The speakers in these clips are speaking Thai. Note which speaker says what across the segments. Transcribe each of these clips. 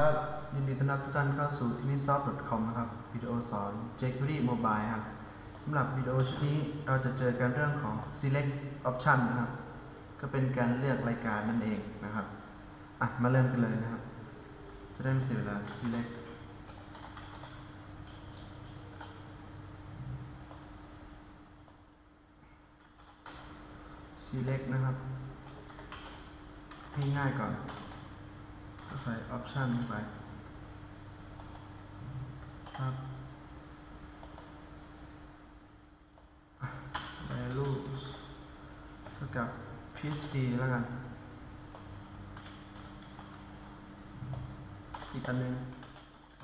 Speaker 1: ครับยินดีต้อนรับทุกท่านเข้าสู่ที่นี่ soft.com นะครับวิดีโอสอน jQuery Mobile ครับสำหรับวิดีโอชุดนี้เราจะเจอกันเรื่องของ select option นะครับก็เป็นการเลือกรายการนั่นเองนะครับอะมาเริ่มกันเลยนะครับ จะได้ไม่เสียเวลา select select นะครับให้ง่ายก่อน ใส่ option ลงไปครับ value เท่ากับ PSP แล้วกัน อีกอันหนึง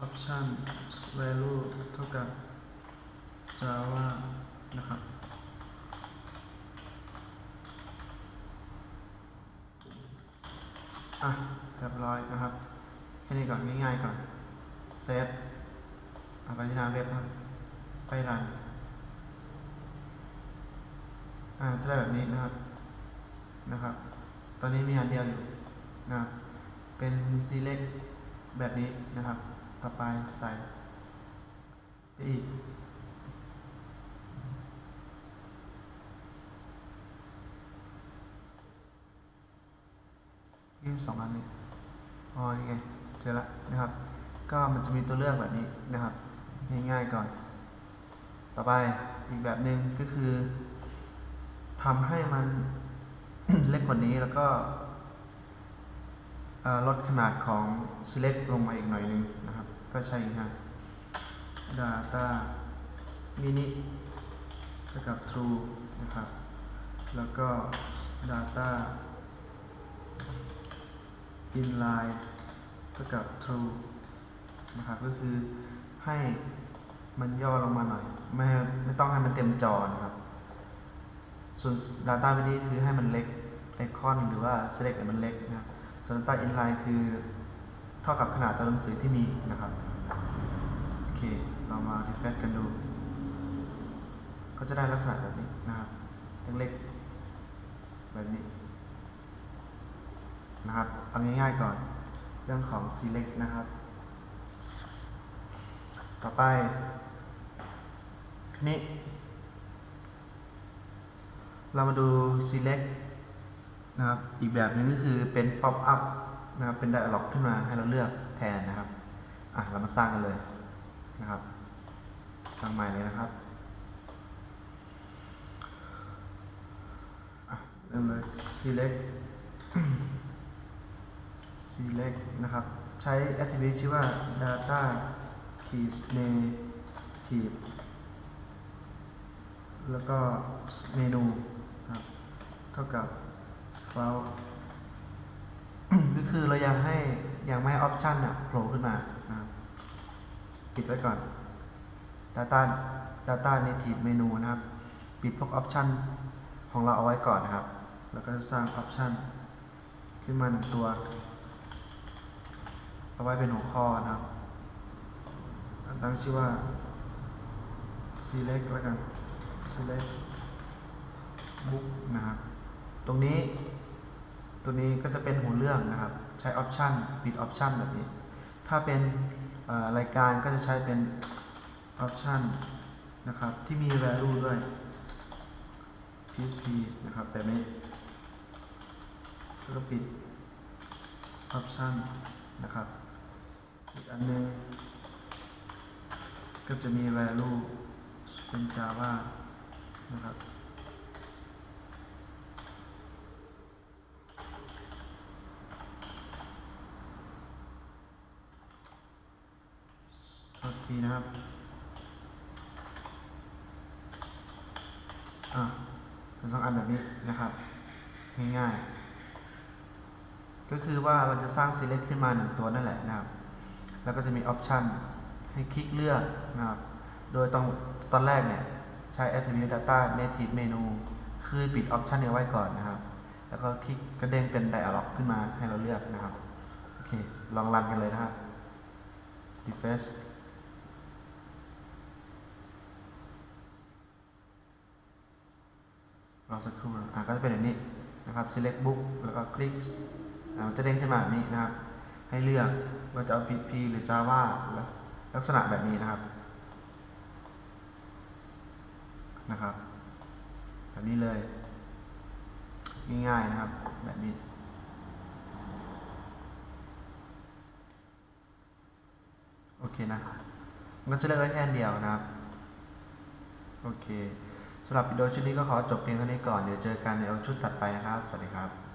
Speaker 1: option value เท่ากับ java นะครับอะ เรียบร้อยนะครับแค่นี้ก่อนง่ายๆก่อนเซฟเอาไปที่หน้าเว็บครับไปรันอ่าจะได้แบบนี้นะครับนะครับ ตอนนี้มีอันเดียวอยู่นะครับเป็น select แบบนี้นะครับ ต่อไปใส่ไปอีกยี่สิบสองอันนี้ อ๋อนี่ไงเจอละนะครับ ก็มันจะมีตัวเลือกแบบนี้นะครับ ง่ายๆก่อน ต่อไปอีกแบบหนึ่งก็คือทำให้มันเล็กกว่านี้แล้วก็ลดขนาดของ select ลงมาอีกหน่อยหนึงนะครับ ก็ใช่ฮะ data mini เท่ากับ true นะครับ แล้วก็ data inline เท่ากับ true นะครับก็คือให้มันย่อลงมาหน่อย ไม่ไม่ต้องให้มันเต็มจอนะครับ ส่วน data ไปนี้คือให้มันเล็กไอคอนหรือว่า select เนี่ยมันเล็กนะครับส่วน data inline คือเท่ากับขนาดตัวหนังสือที่มีนะครับโอเคเรามา refresh กันดู ก็จะได้ลักษณะแบบนี้นะครับเล็กๆแบบนี้ นะครับเอาง่ายๆก่อน เรื่องของ select นะครับ ต่อไปทีนี้เรามาดู select นะครับ อีกแบบหนึงก็คือเป็น pop up นะครับ เป็น dialog ขึ้นมาให้เราเลือกแทนนะครับ อะ เรามาสร้างกันเลยนะครับ สร้างใหม่เลยนะครับอะเริ่มเลย select select นะครับ ใช้ attribute ชื่อว่า data keys native แล้วก็เมนูครับเท่ากับ file ก็คือเราอยังให้อยังไม่ให้ option อะโผล่ขึ้นมานะครับปิดไว้ก่อน data data native เมนูนะครับ ปิดพวก option ของเราเอาไว้ก่อนนะครับ แล้วก็สร้าง option ขึ้นมาหนึ่งตัว เอาไว้เป็นหัวข้อนะครับตั้งชื่อว่า select แล้วกัน select book นะครับ ตรงนี้ตัวนี้ก็จะเป็นหัวเรื่องนะครับ ใช้ option ปิด option แบบนี้ ถ้าเป็นอ่อรายการก็จะใช้เป็น option นะครับ ที่มี value ด้วย PSP นะครับแบบนี้แล้วก็ปิด option นะครับ อันหนึงก็จะมี value เป็น java นะครับ โทษทีนะครับ อะเป็นสองอันแบบนี้นะครับ ง่ายๆ ก็คือว่าเราจะสร้าง select ขึ้นมาหนึ่งตัวนั่นแหละนะครับ แล้วก็จะมี option ให้คลิกเลือกนะครับ โดยตอนตอนแรกเนี่ยใช้ attribute data native menu คือปิด option นี้ไว้ก่อนนะครับ แล้วก็คลิกกระเด้งเป็น dialog ขึ้นมาให้เราเลือกนะครับ โอเค ลองรันกันเลยนะครับ refresh รอสักครู่อะก็จะเป็นแบบนี้นะครับ select book แล้วก็คลิกมันจะเด้งขึ้นมาแบบนี้นะครับ ให้เลือกว่าจะเอา PHP หรือ Java ลักษณะแบบนี้นะครับ นะครับ แบบนี้เลย ง่ายๆนะครับ แบบนี้โอเคนะมันก็จะเลือกได้แค่เดียวนะครับ โอเคสำหรับวิดีโอชุดนี้ก็ขอจบเพียงเท่านี้ก่อน เดี๋ยวเจอกันในเอาชุดถัดไปนะครับ สวัสดีครับ